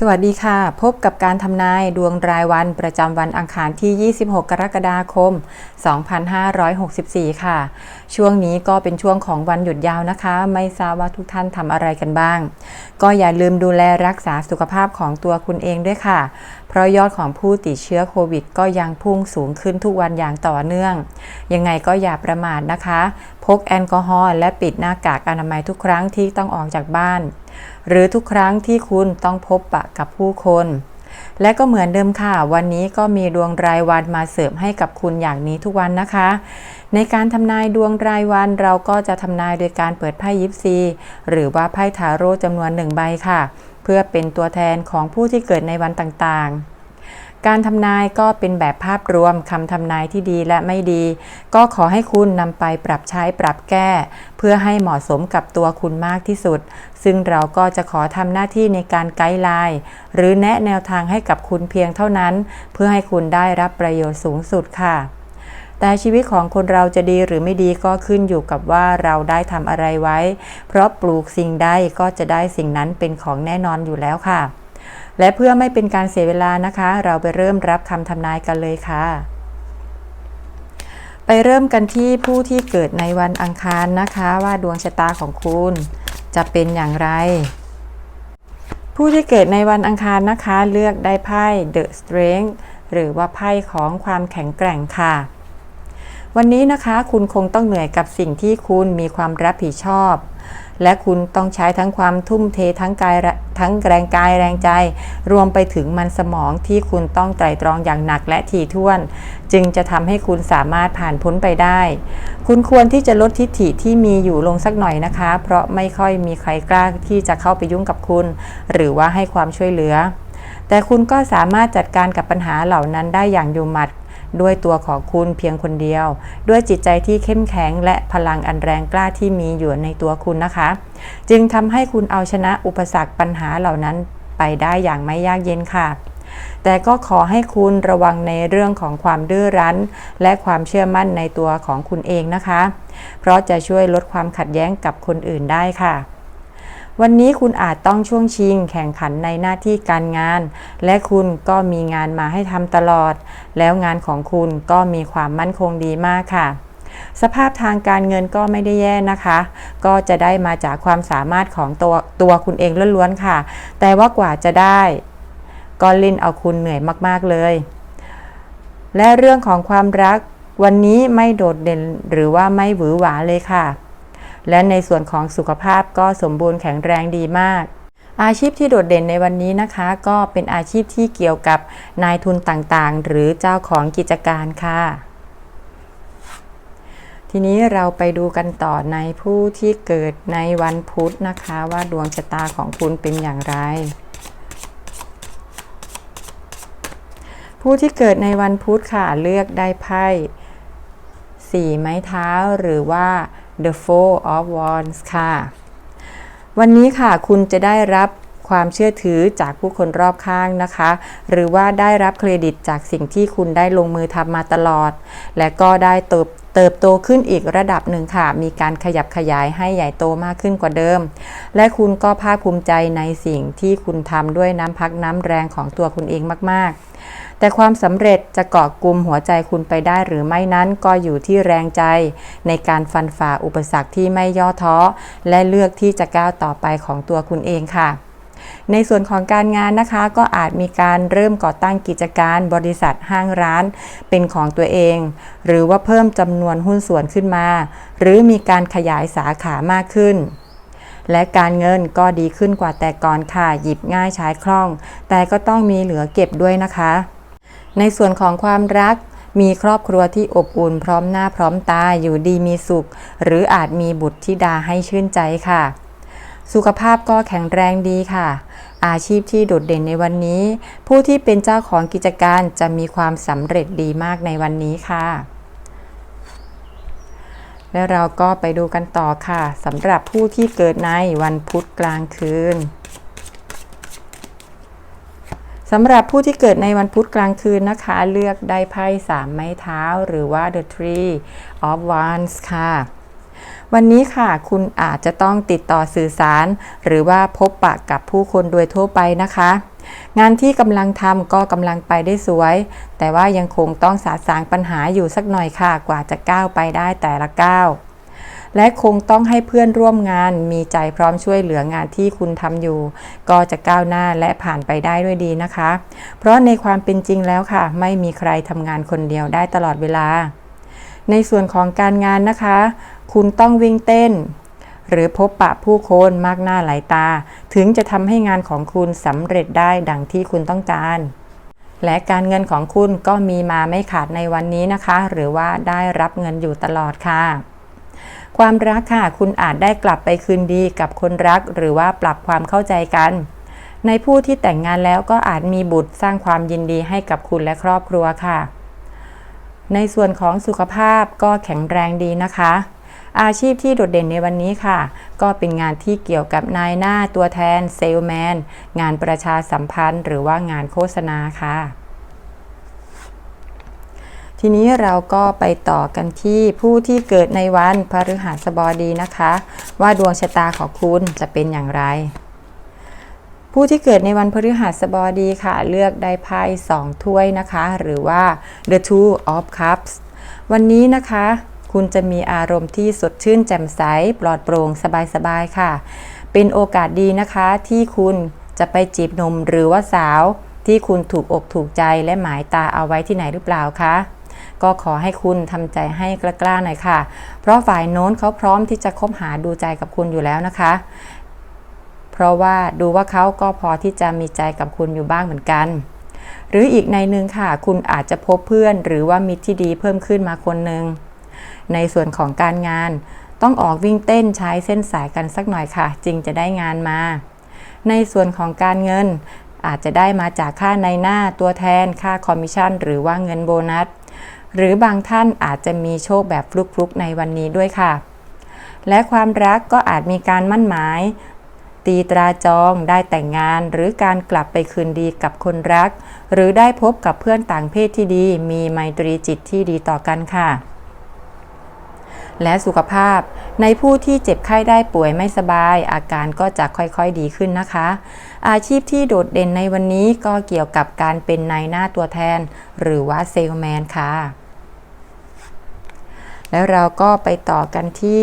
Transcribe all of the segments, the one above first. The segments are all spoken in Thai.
สวัสดีค่ะ พบกับการทำนายดวงรายวันประจำวันอังคารที่ 26 กรกฎาคม 2564 ค่ะ ช่วงนี้ก็เป็นช่วงของวันหยุดยาวนะคะ ไม่ทราบว่าทุกท่านทำอะไรกันบ้าง ก็อย่าลืมดูแลรักษาสุขภาพของตัวคุณเองด้วยค่ะ เพราะยอดของผู้ติดเชื้อโควิด ก็ยังพุ่งสูงขึ้นทุกวันอย่างต่อเนื่อง ยังไงก็อย่าประมาทนะคะ กแอลกอฮอล์และปิดหน้ากากอนามัยทุกครั้งที่ต้องออกจากบ้าน หรือทุกครั้งที่คุณต้องพบปะกับผู้คนและก็เหมือนเดิมค่ะ วันนี้ก็มีดวงรายวันมาเสริมให้กับคุณอย่างนี้ทุกวันนะคะ ในการทำนายดวงรายวันเราก็จะทำนายโดยการเปิดไพ่ยิปซีหรือว่าไพ่ทาโร่จำนวนหนึ่งใบค่ะ เพื่อเป็นตัวแทนของผู้ที่เกิดในวันต่างๆ การทำนายก็เป็นแบบภาพรวมคำทำนายที่ดีและไม่ดี ก็ขอให้คุณนำไปปรับใช้ปรับแก้ เพื่อให้เหมาะสมกับตัวคุณมากที่สุด ซึ่งเราก็จะขอทำหน้าที่ในการไกด์ไลน์หรือแนะแนวทางให้กับคุณเพียงเท่านั้น เพื่อให้คุณได้รับประโยชน์สูงสุดค่ะแต่ชีวิตของคนเราจะดีหรือไม่ดีก็ขึ้นอยู่กับว่าเราได้ทำอะไรไว้ เพราะปลูกสิ่งใดก็จะได้สิ่งนั้นเป็นของแน่นอนอยู่แล้วค่ะ และเพื่อไม่เป็นการเสียเวลานะคะ เราไปเริ่มรับคำทำนายกันเลยค่ะ ไปเริ่มกันที่ผู้ที่เกิดในวันอังคารนะคะ ว่าดวงชะตาของคุณจะเป็นอย่างไร ผู้ที่เกิดในวันอังคารนะคะ เลือกได้ไพ่ The Strength หรือว่าไพ่ของความแข็งแกร่งค่ะ วันนี้นะคะคุณคงต้องเหนื่อยกับสิ่งที่คุณมีความรับผิดชอบ และคุณต้องใช้ทั้งความทุ่มเททั้งกายทั้งแรงกายแรงใจ รวมไปถึงมันสมองที่คุณต้องไตร่ตรองอย่างหนักและถี่ถ้วน จึงจะทำให้คุณสามารถผ่านพ้นไปได้ คุณควรที่จะลดทิฐิที่มีอยู่ลงสักหน่อยนะคะ เพราะไม่ค่อยมีใครกล้าที่จะเข้าไปยุ่งกับคุณ หรือว่าให้ความช่วยเหลือ แต่คุณก็สามารถจัดการกับปัญหาเหล่านั้นได้อย่างอยู่หมัด ด้วยตัวของคุณเพียงคนเดียว ด้วยจิตใจที่เข้มแข็งและพลังอันแรงกล้าที่มีอยู่ในตัวคุณนะคะ จึงทำให้คุณเอาชนะอุปสรรคปัญหาเหล่านั้นไปได้อย่างไม่ยากเย็นค่ะ แต่ก็ขอให้คุณระวังในเรื่องของความดื้อรั้น และความเชื่อมั่นในตัวของคุณเองนะคะ เพราะจะช่วยลดความขัดแย้งกับคนอื่นได้ค่ะ วันนี้คุณอาจต้องช่วงชิงแข่งขันในหน้าที่การงาน และคุณก็มีงานมาให้ทำตลอด แล้วงานของคุณก็มีความมั่นคงดีมากค่ะ สภาพทางการเงินก็ไม่ได้แย่นะคะ ก็จะได้มาจากความสามารถของตัวตัวคุณเองล้วนๆค่ะ แต่ว่ากว่าจะได้ ก็ล่นเอาคุณเหนื่อยมากๆเลย และเรื่องของความรักวันนี้ไม่โดดเด่นหรือว่าไม่หวือหวาเลยค่ะ และในส่วนของสุขภาพก็สมบูรณ์แข็งแรงดีมาก อาชีพที่โดดเด่นในวันนี้นะคะ ก็เป็นอาชีพที่เกี่ยวกับนายทุนต่างๆ หรือเจ้าของกิจการค่ะ ทีนี้เราไปดูกันต่อในผู้ที่เกิดในวันพุธนะคะ ว่าดวงชะตาของคุณเป็นอย่างไรผู้ที่เกิดในวันพุธค่ะเลือกได้ไพ่สี่ไม้เท้าหรือว่า The Four of Wands ค่ะ วันนี้ค่ะคุณจะได้รับความเชื่อถือจากผู้คนรอบข้างนะคะ หรือว่าได้รับเครดิตจากสิ่งที่คุณได้ลงมือทำมาตลอด และก็ได้เติบเติบโตขึ้นอีกระดับหนึ่งค่ะ มีการขยับขยายให้ใหญ่โตมากขึ้นกว่าเดิม และคุณก็ภาคภูมิใจในสิ่งที่คุณทำด้วยน้ำพักน้ำแรงของตัวคุณเองมากๆ แต่ความสำเร็จจะเกาะกลุ่มหัวใจคุณไปได้หรือไม่นั้นก็อยู่ที่แรงใจ ในการฟันฝ่าอุปสรรคที่ไม่ย่อท้อ และเลือกที่จะก้าวต่อไปของตัวคุณเองค่ะในส่วนของการงานนะคะก็อาจมีการเริ่มก่อตั้งกิจการบริษัทห้างร้านเป็นของตัวเอง หรือว่าเพิ่มจำนวนหุ้นส่วนขึ้นมา หรือมีการขยายสาขามากขึ้น และการเงินก็ดีขึ้นกว่าแต่ก่อนค่ะ หยิบง่ายใช้คล่อง แต่ก็ต้องมีเหลือเก็บด้วยนะคะ ในส่วนของความรักมีครอบครัวที่อบอุ่นพร้อมหน้าพร้อมตาอยู่ดีมีสุข หรืออาจมีบุตรธิดาให้ชื่นใจค่ะ สุขภาพก็แข็งแรงดีค่ะ อาชีพที่โดดเด่นในวันนี้ ผู้ที่เป็นเจ้าของกิจการจะมีความสำเร็จดีมากในวันนี้ค่ะ และเราก็ไปดูกันต่อค่ะสำหรับผู้ที่เกิดในวันพุธกลางคืนสำหรับผู้ที่เกิดในวันพุธกลางคืนนะคะ เลือกได้ไพ่สามไม้เท้าหรือว่า the tree of wands ค่ะ วันนี้ค่ะคุณอาจจะต้องติดต่อสื่อสาร หรือว่าพบปะกับผู้คนโดยทั่วไปนะคะ งานที่กำลังทำก็กำลังไปได้สวย แต่ว่ายังคงต้องสาสางปัญหาอยู่สักหน่อยค่ะกว่าจะก้าวไปได้แต่ละก้าวและคงต้องให้เพื่อนร่วมงานมีใจพร้อมช่วยเหลืองานที่คุณทำอยู่ ก็จะก้าวหน้าและผ่านไปได้ด้วยดีนะคะ เพราะในความเป็นจริงแล้วค่ะ ไม่มีใครทำงานคนเดียวได้ตลอดเวลา ในส่วนของการงานนะคะ คุณต้องวิ่งเต้น หรือพบปะผู้คนมากหน้าหลายตา ถึงจะทำให้งานของคุณสำเร็จได้ดังที่คุณต้องการ และการเงินของคุณก็มีมาไม่ขาดในวันนี้นะคะ หรือว่าได้รับเงินอยู่ตลอดค่ะ ความรักค่ะ คุณอาจได้กลับไปคืนดีกับคนรัก หรือว่าปรับความเข้าใจกันในผู้ที่แต่งงานแล้วก็อาจมีบุตรสร้างความยินดีให้กับคุณและครอบครัวค่ะ ในส่วนของสุขภาพก็แข็งแรงดีนะคะ อาชีพที่โดดเด่นในวันนี้ค่ะ ก็เป็นงานที่เกี่ยวกับนายหน้าตัวแทนเซลแมน งานประชาสัมพันธ์ หรือว่างานโฆษณาค่ะทีนี้เราก็ไปต่อกันที่ผู้ที่เกิดในวันพฤหัสบดีนะคะ ว่าดวงชะตาของคุณจะเป็นอย่างไร ผู้ที่เกิดในวันพฤหัสบดีค่ะ เลือกได้ไพ่สองถ้วยนะคะ หรือว่า the two of cups วันนี้นะคะ คุณจะมีอารมณ์ที่สดชื่นแจ่มใส ปลอดโปร่งสบายๆค่ะ เป็นโอกาสดีนะคะ ที่คุณจะไปจีบหนุ่มหรือว่าสาว ที่คุณถูกอกถูกใจและหมายตาเอาไว้ที่ไหนหรือเปล่าคะก็ขอให้คุณทำใจให้กล้าๆหน่อยค่ะ เพราะฝ่ายโน้นเขาพร้อมที่จะคบหาดูใจกับคุณอยู่แล้วนะคะ เพราะว่าดูว่าเขาก็พอที่จะมีใจกับคุณอยู่บ้างเหมือนกัน หรืออีกในหนึ่งค่ะ คุณอาจจะพบเพื่อนหรือว่ามิตรที่ดีเพิ่มขึ้นมาคนหนึ่ง ในส่วนของการงาน ต้องออกวิ่งเต้นใช้เส้นสายกันสักหน่อยค่ะ จึงจะได้งานมา ในส่วนของการเงินอาจจะได้มาจากค่าในหน้าตัวแทนค่าคอมมิชชั่น หรือว่าเงินโบนัส หรือบางท่านอาจจะมีโชคแบบฟลุกๆในวันนี้ด้วยค่ะ และความรักก็อาจมีการมั่นหมาย ตีตราจองได้แต่งงาน หรือการกลับไปคืนดีกับคนรัก หรือได้พบกับเพื่อนต่างเพศที่ดี มีไมตรีจิตที่ดีต่อกันค่ะ และสุขภาพ ในผู้ที่เจ็บไข้ได้ป่วยไม่สบาย อาการก็จะค่อยๆดีขึ้นนะคะ อาชีพที่โดดเด่นในวันนี้ก็เกี่ยวกับการเป็นนายหน้าตัวแทน หรือว่าเซลแมนค่ะ แล้วเราก็ไปต่อกันที่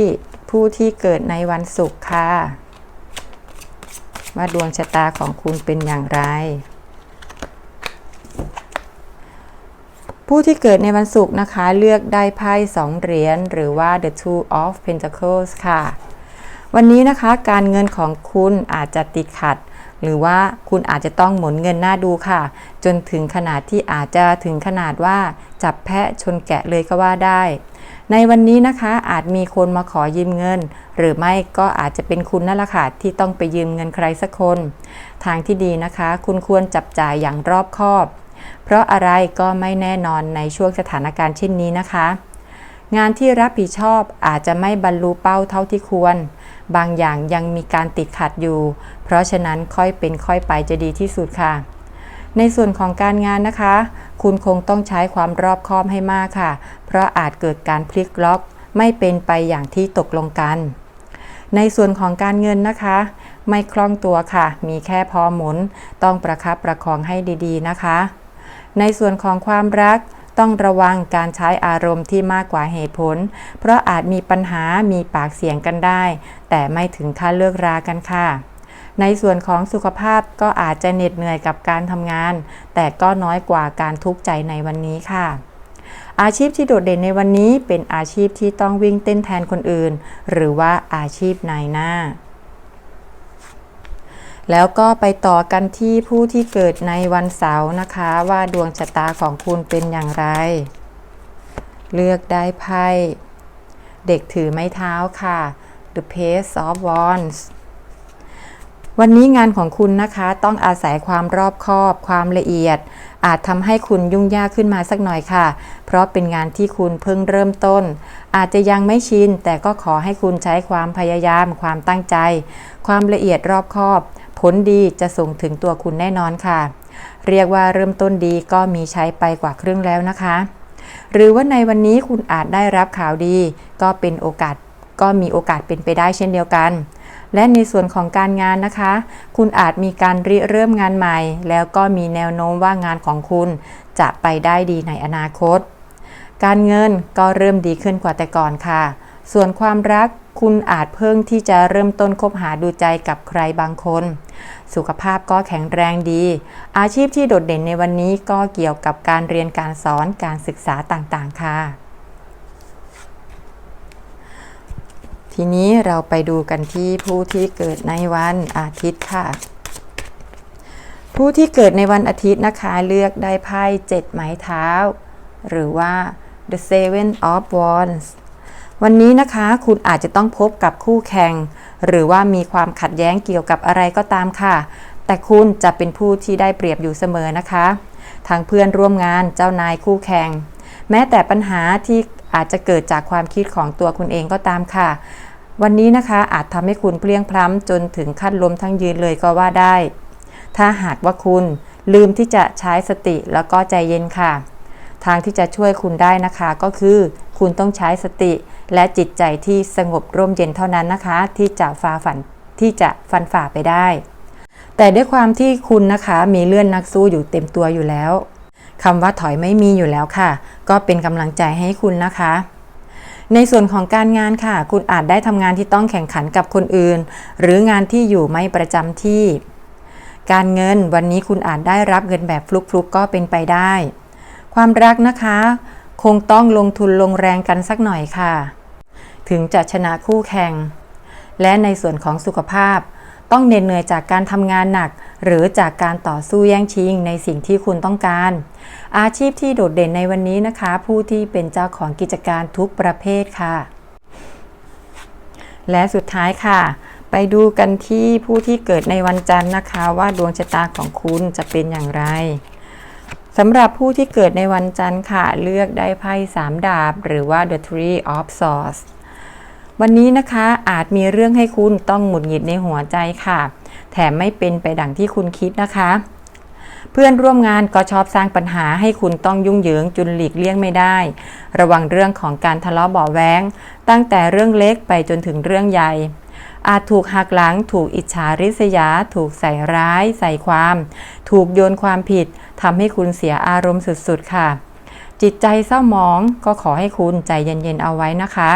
ผู้ที่เกิดในวันศุกร์ค่ะ ว่าดวงชะตาของคุณเป็นอย่างไร ผู้ที่เกิดในวันศุกร์นะคะ เลือกได้ไพ่สองเหรียญหรือว่า the two of pentacles ค่ะ วันนี้นะคะการเงินของคุณอาจจะติดขัด หรือว่าคุณอาจจะต้องหมุนเงินหน้าดูค่ะ จนถึงขนาดที่อาจจะถึงขนาดว่าจับแพะชนแกะเลยก็ว่าได้ ในวันนี้นะคะอาจมีคนมาขอยืมเงิน หรือไม่ก็อาจจะเป็นคุณนั่นแหละค่ะที่ต้องไปยืมเงินใครสักคน ทางที่ดีนะคะ คุณควรจับจ่ายอย่างรอบคอบ เพราะอะไรก็ไม่แน่นอนในช่วงสถานการณ์เช่นนี้นะคะ งานที่รับผิดชอบอาจจะไม่บรรลุเป้าเท่าที่ควร บางอย่างยังมีการติดขัดอยู่ เพราะฉะนั้นค่อยเป็นค่อยไปจะดีที่สุดค่ะ ในส่วนของการงานนะคะ คุณคงต้องใช้ความรอบคอบให้มากค่ะ เพราะอาจเกิดการพลิกล็อก ไม่เป็นไปอย่างที่ตกลงกัน ในส่วนของการเงินนะคะไม่คล่องตัวค่ะ มีแค่พอหมุน ต้องประคับประคองให้ดีๆนะคะ ในส่วนของความรักต้องระวังการใช้อารมณ์ที่มากกว่าเหตุผล เพราะอาจมีปัญหามีปากเสียงกันได้ แต่ไม่ถึงขั้นเลิกรากันค่ะ ในส่วนของสุขภาพก็อาจจะเหน็ดเหนื่อยกับการทำงาน แต่ก็น้อยกว่าการทุกข์ใจในวันนี้ค่ะ อาชีพที่โดดเด่นในวันนี้เป็นอาชีพที่ต้องวิ่งเต้นแทนคนอื่น หรือว่าอาชีพนายหน้า แล้วก็ไปต่อกันที่ผู้ที่เกิดในวันเสาร์นะคะ ว่าดวงชะตาของคุณเป็นอย่างไร เลือกได้ไพ่เด็กถือไม้เท้าค่ะ The Page of Wands วันนี้งานของคุณนะคะต้องอาศัยความรอบคอบ ความละเอียด อาจทำให้คุณยุ่งยากขึ้นมาสักหน่อยค่ะ เพราะเป็นงานที่คุณเพิ่งเริ่มต้น อาจจะยังไม่ชิน แต่ก็ขอให้คุณใช้ความพยายาม ความตั้งใจ ความละเอียดรอบคอบ ลดีจะส่งถึงตัวคุณแน่นอนค่ะ เรียกว่าเริ่มต้นดีก็มีใช้ไปกว่าครึ่งแล้วนะคะ หรือว่าในวันนี้คุณอาจได้รับข่าวดี ก็เป็นโอกาสก็มีโอกาสเป็นไปได้เช่นเดียวกัน และในส่วนของการงานนะคะ คุณอาจมีการริเริ่มงานใหม่ แล้วก็มีแนวโน้มว่างานของคุณ จะไปได้ดีในอนาคต การเงินก็เริ่มดีขึ้นกว่าแต่ก่อนค่ะ ส่วนความรักคุณอาจเพิ่งที่จะเริ่มต้นคบหาดูใจกับใครบางคน สุขภาพก็แข็งแรงดี อาชีพที่โดดเด่นในวันนี้ก็เกี่ยวกับการเรียนการสอนการศึกษาต่างๆ ค่ะ ทีนี้เราไปดูกันที่ผู้ที่เกิดในวันอาทิตย์ค่ะ ผู้ที่เกิดในวันอาทิตย์นะคะเลือกได้ไพ่เจ็ดไม้เท้า หรือว่า the seven of wands วันนี้นะคะคุณอาจจะต้องพบกับคู่แข่ง หรือว่ามีความขัดแย้งเกี่ยวกับอะไรก็ตามค่ะ แต่คุณจะเป็นผู้ที่ได้เปรียบอยู่เสมอนะคะทางเพื่อนร่วมงานเจ้านายคู่แข่ง แม้แต่ปัญหาที่อาจจะเกิดจากความคิดของตัวคุณเองก็ตามค่ะ วันนี้นะคะอาจทำให้คุณเพลียงพล้ำจนถึงขั้นล้มทั้งยืนเลยก็ว่าได้ ถ้าหากว่าคุณลืมที่จะใช้สติแล้วก็ใจเย็นค่ะ ทางที่จะช่วยคุณได้นะคะก็คือ คุณต้องใช้สติ และจิตใจที่สงบร่มเย็นเท่านั้นนะคะ ที่จะฝ่าฝันที่จะฟันฝ่าไปได้ แต่ด้วยความที่คุณนะคะมีเลื่อนนักสู้อยู่เต็มตัวอยู่แล้วคำว่าถอยไม่มีอยู่แล้วค่ะ ก็เป็นกำลังใจให้คุณนะคะ ในส่วนของการงานค่ะ คุณอาจได้ทำงานที่ต้องแข่งขันกับคนอื่น หรืองานที่อยู่ไม่ประจำที่ การเงินวันนี้คุณอาจได้รับเงินแบบฟลุกๆก็เป็นไปได้ ความรักนะคะ คงต้องลงทุนลงแรงกันสักหน่อยค่ะ ถึงจะชนะคู่แข่ง และในส่วนของสุขภาพ ต้องเหน็ดเหนื่อยจากการทำงานหนัก หรือจากการต่อสู้แย่งชิงในสิ่งที่คุณต้องการ อาชีพที่โดดเด่นในวันนี้นะคะ ผู้ที่เป็นเจ้าของกิจการทุกประเภทค่ะ และสุดท้ายค่ะไปดูกันที่ผู้ที่เกิดในวันจันทร์นะคะ ว่าดวงชะตาของคุณจะเป็นอย่างไร สำหรับผู้ที่เกิดในวันจันทร์ค่ะ เลือกได้ไพ่สามดาบ หรือว่า the three of swords วันนี้นะคะอาจมีเรื่องให้คุณต้องหงุดหงิดในหัวใจค่ะ แถมไม่เป็นไปดังที่คุณคิดนะคะ เพื่อนร่วมงานก็ชอบสร้างปัญหาให้คุณต้องยุ่งเหยิงจุนหลีกเลี่ยงไม่ได้ ระวังเรื่องของการทะเลาะเบาะแว้งตั้งแต่เรื่องเล็กไปจนถึงเรื่องใหญ่ อาจถูกหักหลัง ถูกอิจฉาริษยา ถูกใส่ร้าย ใส่ความ ถูกโยนความผิด ทำให้คุณเสียอารมณ์สุดๆ ค่ะ จิตใจเศร้าหมองก็ขอให้คุณใจเย็นๆเอาไว้นะคะ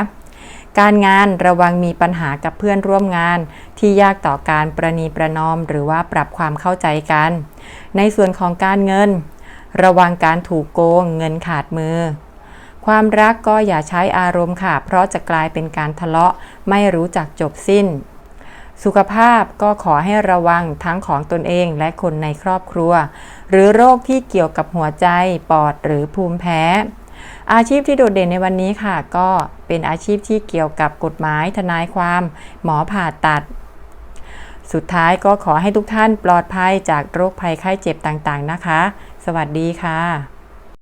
การงานระวังมีปัญหากับเพื่อนร่วมงาน ที่ยากต่อการประนีประนอม หรือว่าปรับความเข้าใจกัน ในส่วนของการเงิน ระวังการถูกโกงเงินขาดมือความรักก็อย่าใช้อารมณ์ค่ะ เพราะจะกลายเป็นการทะเลาะไม่รู้จักจบสิ้น สุขภาพก็ขอให้ระวังทั้งของตนเองและคนในครอบครัว หรือโรคที่เกี่ยวกับหัวใจ ปอดหรือภูมิแพ้ อาชีพที่โดดเด่นในวันนี้ค่ะ ก็เป็นอาชีพที่เกี่ยวกับกฎหมายทนายความ หมอผ่าตัด สุดท้ายก็ขอให้ทุกท่านปลอดภัยจากโรคภัยไข้เจ็บต่างๆนะคะ สวัสดีค่ะ